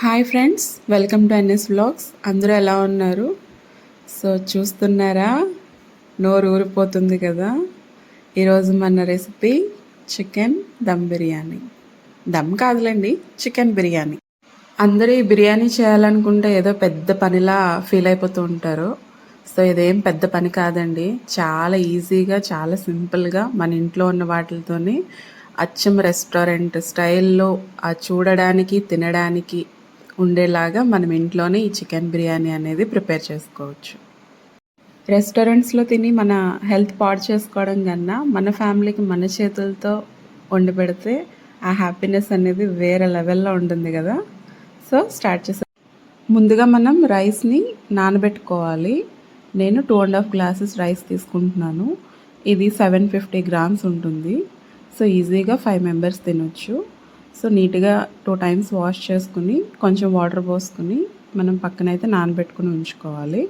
Hi friends welcome to NS blogs అందరూ ఎలా ఉన్నారు? సో చూస్తున్నారా? నోరు ఊరిపోతుంది కదా? ఈరోజు మన రెసిపీ చికెన్ దమ్ బిర్యానీ. దమ్ కాదులేండి చికెన్ బిర్యానీ. అందరూ ఈ బిర్యానీ చేయాలనుకుంటే ఏదో పెద్ద పనిలా ఫీల్ అయిపోతూ ఉంటారు. సో ఇదేం పెద్ద పని కాదండి. చాలా ఈజీగా చాలా సింపుల్గా మన ఇంట్లో ఉన్న వాటితోని అచ్చం రెస్టారెంట్ స్టైల్లో ఆ చూడడానికి తినడానికి ఉండేలాగా మనం ఇంట్లోనే ఈ చికెన్ బిర్యానీ అనేది ప్రిపేర్ చేసుకోవచ్చు. రెస్టారెంట్స్లో తిని మన హెల్త్ పాడు చేసుకోవడం కన్నా మన ఫ్యామిలీకి మన చేతులతో వండి పెడితే ఆ హ్యాపీనెస్ అనేది వేరే లెవెల్లో ఉంటుంది కదా. సో స్టార్ట్ చేసే ముందుగా మనం రైస్ని నానబెట్టుకోవాలి. నేను two and half glasses rice తీసుకుంటున్నాను. ఇది సెవెన్ ఫిఫ్టీ గ్రామ్స్ ఉంటుంది. సో ఈజీగా ఫైవ్ మెంబర్స్ తినొచ్చు. సో నీట్గా టూ టైమ్స్ వాష్ చేసుకుని కొంచెం వాటర్ పోసుకుని మనం పక్కనైతే నానబెట్టుకుని ఉంచుకోవాలి.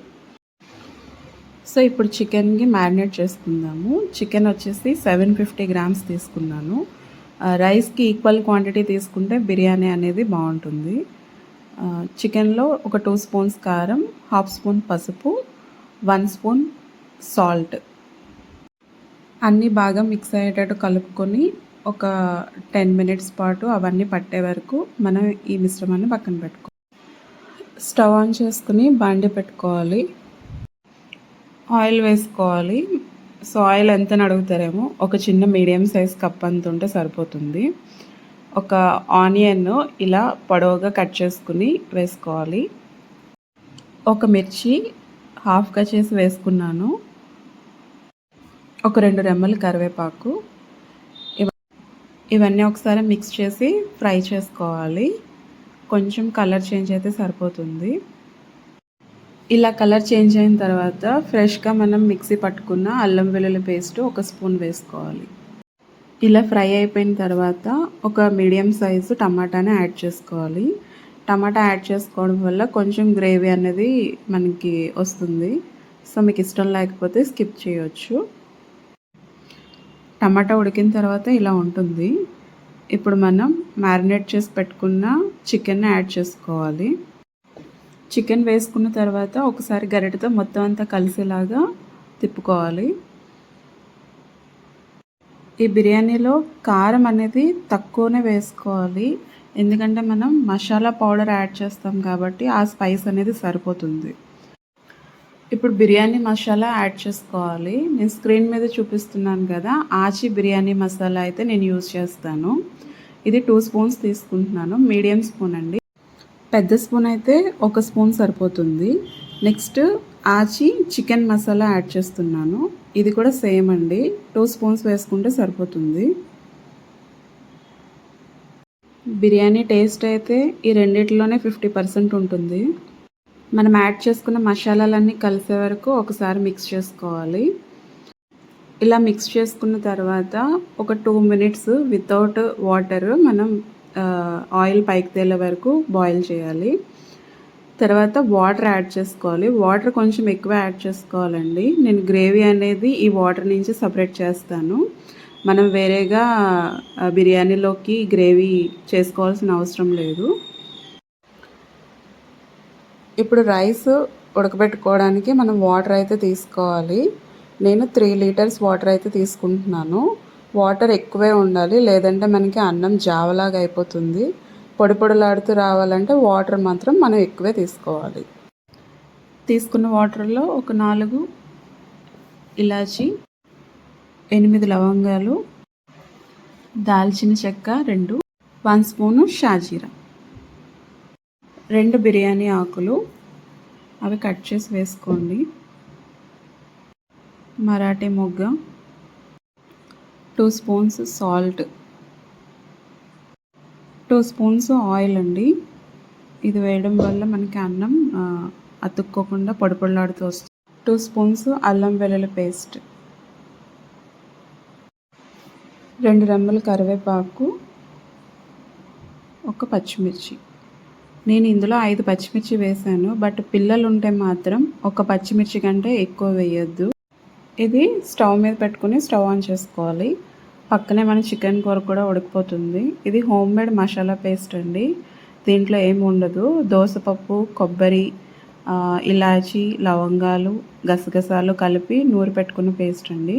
సో ఇప్పుడు చికెన్కి మ్యారినేట్ చేసుకుందాము. చికెన్ వచ్చేసి సెవెన్ ఫిఫ్టీ గ్రామ్స్ తీసుకున్నాను. రైస్కి ఈక్వల్ క్వాంటిటీ తీసుకుంటే బిర్యానీ అనేది బాగుంటుంది. చికెన్లో ఒక టూ స్పూన్స్ కారం హాఫ్ స్పూన్ పసుపు వన్ స్పూన్ సాల్ట్. అన్నీ బాగా మిక్స్ అయ్యేటట్టు కలుపుకొని ఒక టెన్ మినిట్స్ పాటు అవన్నీ పట్టే వరకు మనం ఈ మిశ్రమాన్ని పక్కన పెట్టుకో. స్టవ్ ఆన్ చేసుకుని బాండి పెట్టుకోవాలి. ఆయిల్ వేసుకోవాలి. సో ఆయిల్ ఎంత అడుగుతారేమో? ఒక చిన్న మీడియం సైజ్ కప్ అంత ఉంటే సరిపోతుంది. ఒక ఆనియన్ ఇలా పొడవుగా కట్ చేసుకుని వేసుకోవాలి. ఒక మిర్చి హాఫ్గా చేసి వేసుకున్నాను. ఒక రెండు రెమ్మలు కరివేపాకు. ఇవన్నీ ఒకసారి మిక్స్ చేసి ఫ్రై చేసుకోవాలి. కొంచెం కలర్ చేంజ్ అయితే సరిపోతుంది. ఇలా కలర్ చేంజ్ అయిన తర్వాత ఫ్రెష్గా మనం మిక్సీ పట్టుకున్న అల్లం వెల్లుల్లి పేస్ట్ ఒక స్పూన్ వేసుకోవాలి. ఇలా ఫ్రై అయిపోయిన తర్వాత ఒక మీడియం సైజు టమాటాని యాడ్ చేసుకోవాలి. టమాటా యాడ్ చేసుకోవడం వల్ల కొంచెం గ్రేవీ అనేది మనకి వస్తుంది. సో మీకు ఇష్టం లేకపోతే స్కిప్ చేయొచ్చు. టమాటా ఉడికిన తర్వాత ఇలా ఉంటుంది. ఇప్పుడు మనం మ్యారినేట్ చేసి పెట్టుకున్న చికెన్ యాడ్ చేసుకోవాలి. చికెన్ వేసుకున్న తర్వాత ఒకసారి గరిటతో మొత్తం అంతా కలిసేలాగా తిప్పుకోవాలి. ఈ బిర్యానీలో కారం అనేది తక్కువనే వేసుకోవాలి. ఎందుకంటే మనం మసాలా పౌడర్ యాడ్ చేస్తాం కాబట్టి ఆ స్పైస్ అనేది సరిపోతుంది. ఇప్పుడు బిర్యానీ మసాలా యాడ్ చేసుకోవాలి. నేను స్క్రీన్ మీద చూపిస్తున్నాను కదా ఆచి బిర్యానీ మసాలా అయితే నేను యూజ్ చేస్తాను. ఇది టూ స్పూన్స్ తీసుకుంటున్నాను. మీడియం స్పూన్ అండి. పెద్ద స్పూన్ అయితే ఒక స్పూన్ సరిపోతుంది. నెక్స్ట్ ఆచి చికెన్ మసాలా యాడ్ చేస్తున్నాను. ఇది కూడా సేమ్ అండి. టూ స్పూన్స్ వేసుకుంటే సరిపోతుంది. బిర్యానీ టేస్ట్ అయితే ఈ రెండిట్లోనే ఫిఫ్టీ పర్సెంట్ ఉంటుంది. మనం యాడ్ చేసుకున్న మసాలాలన్నీ కలిసే వరకు ఒకసారి మిక్స్ చేసుకోవాలి. ఇలా మిక్స్ చేసుకున్న తర్వాత ఒక టూ మినిట్స్ వితౌట్ వాటర్ మనం ఆయిల్ పైకి తేలే వరకు బాయిల్ చేయాలి. తర్వాత వాటర్ యాడ్ చేసుకోవాలి. వాటర్ కొంచెం ఎక్కువ యాడ్ చేసుకోవాలండి. నేను గ్రేవీ అనేది ఈ వాటర్ నుంచి సపరేట్ చేస్తాను. మనం వేరేగా బిర్యానీలోకి గ్రేవీ చేసుకోవాల్సిన అవసరం లేదు. ఇప్పుడు రైస్ ఉడకబెట్టుకోవడానికి మనం వాటర్ అయితే తీసుకోవాలి. నేను త్రీ లీటర్స్ వాటర్ అయితే తీసుకుంటున్నాను. వాటర్ ఎక్కువే ఉండాలి. లేదంటే మనకి అన్నం జావలాగా అయిపోతుంది. పొడి పొడిలాడుతూ రావాలంటే వాటర్ మాత్రం మనం ఎక్కువే తీసుకోవాలి. తీసుకున్న వాటర్లో ఒక నాలుగు ఇలాచి ఎనిమిది లవంగాలు దాల్చిన చెక్క రెండు వన్ స్పూను షాజీరా. రెండు బిర్యానీ ఆకులు. అవి కట్ చేసి వేసుకోండి. మరాఠీ మొగ్గ. Two spoons salt. Two spoons oil అండి. ఇది వేయడం వల్ల మనకి అన్నం అతుక్కోకుండా పొడిపొడలాడుతూ వస్తుంది. టూ స్పూన్స్ అల్లం వెల్లుల్లి పేస్ట్. రెండు రెమ్మల కరివేపాకు. ఒక పచ్చిమిర్చి. నేను ఇందులో ఐదు పచ్చిమిర్చి వేసాను బట్ పిల్లలు ఉంటే మాత్రం ఒక పచ్చిమిర్చి కంటే ఎక్కువ వేయొద్దు. ఇది స్టవ్ మీద పెట్టుకుని స్టవ్ ఆన్ చేసుకోవాలి. పక్కనే మన చికెన్ కూర కూడా ఉడికిపోతుంది. ఇది హోమ్ మేడ్ మసాలా పేస్ట్ అండి. దీంట్లో ఏమి ఉండదు. దోసపప్పు కొబ్బరి ఇలాచి లవంగాలు గసగసాలు కలిపి నూరి పెట్టుకున్న పేస్ట్ అండి.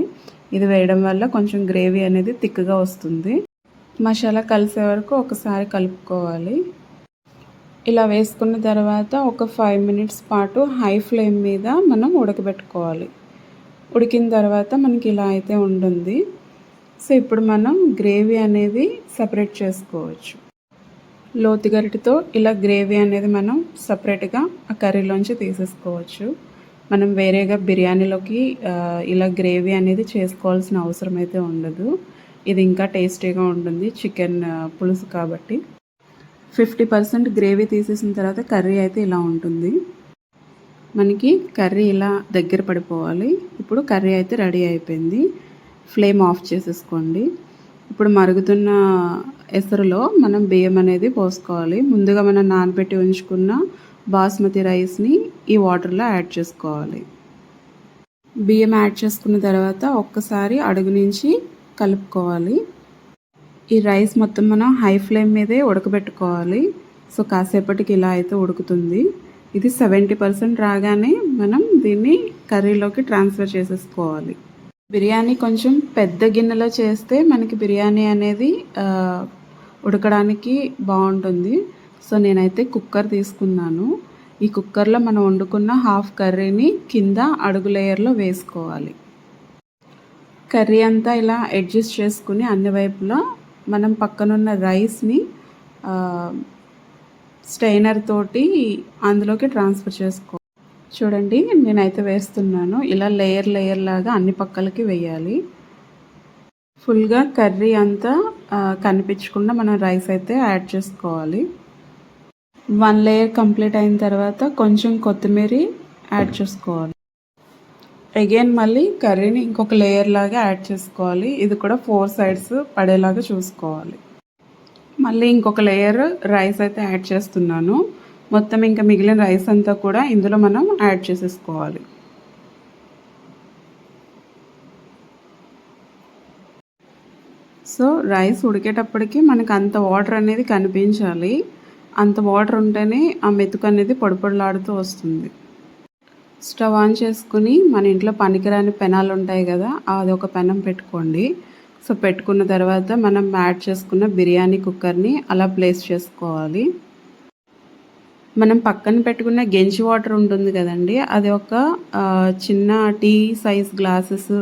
ఇది వేయడం వల్ల కొంచెం గ్రేవీ అనేది థిక్గా వస్తుంది. మసాలా కలిసే వరకు ఒకసారి కలుపుకోవాలి. ఇలా వేసుకున్న తర్వాత ఒక ఫైవ్ మినిట్స్ పాటు హై ఫ్లేమ్ మీద మనం ఉడకబెట్టుకోవాలి. ఉడికిన తర్వాత మనకి ఇలా అయితే ఉంటుంది. సో ఇప్పుడు మనం గ్రేవీ అనేది సపరేట్ చేసుకోవచ్చు. లోతు గరిటెతో ఇలా గ్రేవీ అనేది మనం సపరేట్గా ఆ కర్రీలోంచి తీసేసుకోవచ్చు. మనం వేరేగా బిర్యానీలోకి ఇలా గ్రేవీ అనేది చేసుకోవాల్సిన అవసరం అయితే ఉండదు. ఇది ఇంకా టేస్టీగా ఉంటుంది. చికెన్ పులుసు కాబట్టి. ఫిఫ్టీ పర్సెంట్ గ్రేవీ తీసేసిన తర్వాత కర్రీ అయితే ఇలా ఉంటుంది. మనకి కర్రీ ఇలా దగ్గర పడిపోవాలి. ఇప్పుడు కర్రీ అయితే రెడీ అయిపోయింది. ఫ్లేమ్ ఆఫ్ చేసేసుకోండి. ఇప్పుడు మరుగుతున్న ఎసరులో మనం బియ్యం అనేది పోసుకోవాలి. ముందుగా మనం నానబెట్టి ఉంచుకున్న బాస్మతి రైస్ని ఈ వాటర్లో యాడ్ చేసుకోవాలి. బియ్యం యాడ్ చేసుకున్న తర్వాత ఒక్కసారి అడుగు నుంచి కలుపుకోవాలి. ఈ రైస్ మొత్తం మనం హై ఫ్లేమ్ మీదే ఉడకబెట్టుకోవాలి. సో కాసేపటికి ఇలా అయితే ఉడుకుతుంది. ఇది సెవెంటీ పర్సెంట్ రాగానే మనం దీన్ని కర్రీలోకి ట్రాన్స్ఫర్ చేసేసుకోవాలి. బిర్యానీ కొంచెం పెద్ద గిన్నెలో చేస్తే మనకి బిర్యానీ అనేది ఉడకడానికి బాగుంటుంది. సో నేనైతే కుక్కర్ తీసుకున్నాను. ఈ కుక్కర్లో మనం వండుకున్న హాఫ్ కర్రీని కింద అడుగు లేయర్లో వేసుకోవాలి. కర్రీ అంతా ఇలా అడ్జస్ట్ చేసుకుని అన్ని వైపులా మనం పక్కనున్న రైస్ని స్టైనర్ తోటి అందులోకి ట్రాన్స్ఫర్ చేసుకో. చూడండి నేనైతే వేస్తున్నాను. ఇలా లేయర్ లేయర్ లాగా అన్ని పక్కలకి వేయాలి. ఫుల్గా కర్రీ అంతా కనిపించకుండా మనం రైస్ అయితే యాడ్ చేసుకోవాలి. వన్ లేయర్ కంప్లీట్ అయిన తర్వాత కొంచెం కొత్తిమీర యాడ్ చేసుకోవాలి. అగైన్ మళ్ళీ కర్రీని ఇంకొక లేయర్ లాగా యాడ్ చేసుకోవాలి. ఇది కూడా ఫోర్ సైడ్స్ పడేలాగా చూసుకోవాలి. మళ్ళీ ఇంకొక లేయర్ రైస్ అయితే యాడ్ చేస్తున్నాను. మొత్తం ఇంకా మిగిలిన రైస్ అంతా కూడా ఇందులో మనం యాడ్ చేసేసుకోవాలి. సో రైస్ ఉడికేటప్పటికి మనకు అంత వాటర్ అనేది కనిపించాలి. అంత వాటర్ ఉంటేనే ఆ మెతుకు అనేది పొడిపొడిలాడుతూ వస్తుంది. స్టవ్ ఆన్ చేసుకుని మన ఇంట్లో పనికిరాని పెనాలు ఉంటాయి కదా అది ఒక పెనం పెట్టుకోండి. సో పెట్టుకున్న తర్వాత మనం యాడ్ చేసుకున్న బిర్యానీ కుక్కర్ని అలా ప్లేస్ చేసుకోవాలి. మనం పక్కన పెట్టుకున్న గెంజి వాటర్ ఉంటుంది కదండి అది ఒక చిన్న టీ సైజ్ గ్లాసెస్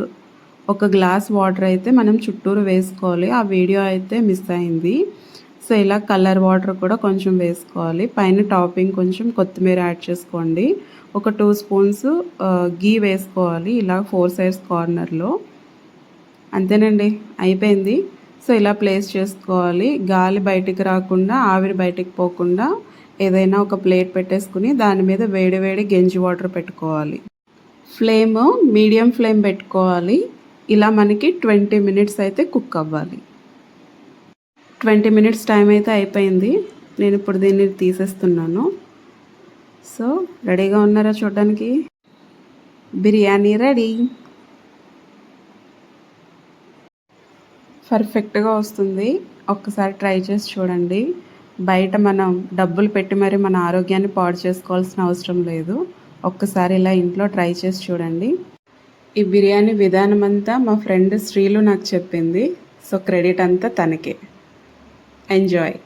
ఒక గ్లాస్ వాటర్ అయితే మనం చుట్టూరు వేసుకోవాలి. ఆ వీడియో అయితే మిస్ అయింది. సో ఇలా కలర్ వాటర్ కూడా కొంచెం వేసుకోవాలి. పైన టాపింగ్ కొంచెం కొత్తిమీర యాడ్ చేసుకోండి. ఒక టూ స్పూన్స్ గీ వేసుకోవాలి ఇలా ఫోర్ సైడ్స్ కార్నర్లో అంతేనండి అయిపోయింది. సో ఇలా ప్లేస్ చేసుకోవాలి. గాలి బయటికి రాకుండా ఆవిరి బయటికి పోకుండా ఏదైనా ఒక ప్లేట్ పెట్టేసుకుని దాని మీద వేడి వేడి గెంజి వాటర్ పెట్టుకోవాలి. ఫ్లేమ్ మీడియం ఫ్లేమ్ పెట్టుకోవాలి. ఇలా మనకి ట్వంటీ మినిట్స్ అయితే కుక్ అవ్వాలి. ట్వంటీ మినిట్స్ టైం అయితే అయిపోయింది. నేను ఇప్పుడు దీన్ని తీసేస్తున్నాను. సో రెడీగా ఉన్నారా చూడడానికి? బిర్యానీ రెడీ. పర్ఫెక్ట్గా వస్తుంది. ఒక్కసారి ట్రై చేసి చూడండి. బయట మనం డబ్బులు పెట్టి మరి మన ఆరోగ్యాన్ని పాడు చేసుకోవాల్సిన అవసరం లేదు. ఒక్కసారి ఇలా ఇంట్లో ట్రై చేసి చూడండి. ఈ బిర్యానీ విధానం అంతా మా ఫ్రెండ్ శ్రీలు నాకు చెప్పింది. సో క్రెడిట్ అంతా తనకే. Enjoy.